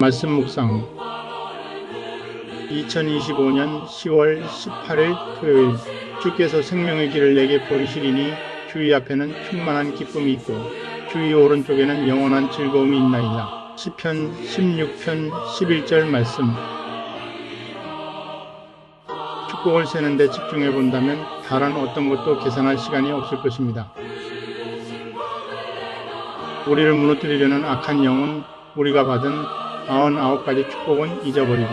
말씀 묵상 2025년 10월 18일 토요일 주께서 생명의 길을 내게 보이시리니 주의 앞에는 충만한 기쁨이 있고 주의 오른쪽에는 영원한 즐거움이 있나이다. 시편 16편 11절 말씀 축복을 세는데 집중해 본다면 다른 어떤 것도 계산할 시간이 없을 것입니다. 우리를 무너뜨리려는 악한 영은 우리가 받은 99가지 축복은 잊어버리고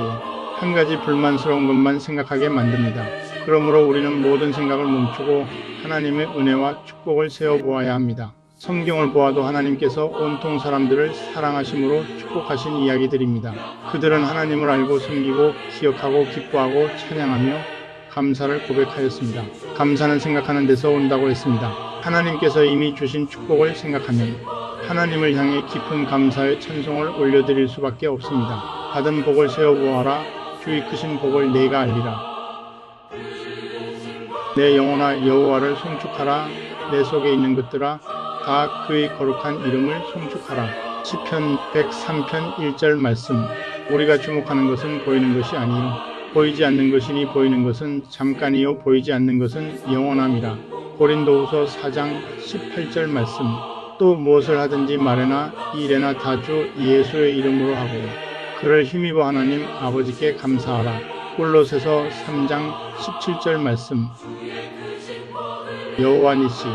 한 가지 불만스러운 것만 생각하게 만듭니다. 그러므로 우리는 모든 생각을 멈추고 하나님의 은혜와 축복을 세어보아야 합니다. 성경을 보아도 하나님께서 온통 사람들을 사랑하심으로 축복하신 이야기들입니다. 그들은 하나님을 알고 섬기고 기억하고 기뻐하고 찬양하며 감사를 고백하였습니다. 감사는 생각하는 데서 온다고 했습니다. 하나님께서 이미 주신 축복을 생각하면 하나님을 향해 깊은 감사의 찬송을 올려드릴 수밖에 없습니다. 받은 복을 세어보아라. 주의 크신 복을 내가 알리라. 내 영혼아 여호와를 송축하라. 내 속에 있는 것들아 다 그의 거룩한 이름을 송축하라. 시편 103편 1절 말씀. 우리가 주목하는 것은 보이는 것이 아니요 보이지 않는 것이니 보이는 것은 잠깐이요 보이지 않는 것은 영원함이라. 고린도후서 4장 18절 말씀. 또 무엇을 하든지 말에나 일에나 다주 예수의 이름으로 하고 그를 힘입어 하나님 아버지께 감사하라. 골로새서 3장 17절 말씀. 여호와 니시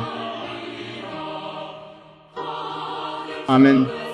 아멘.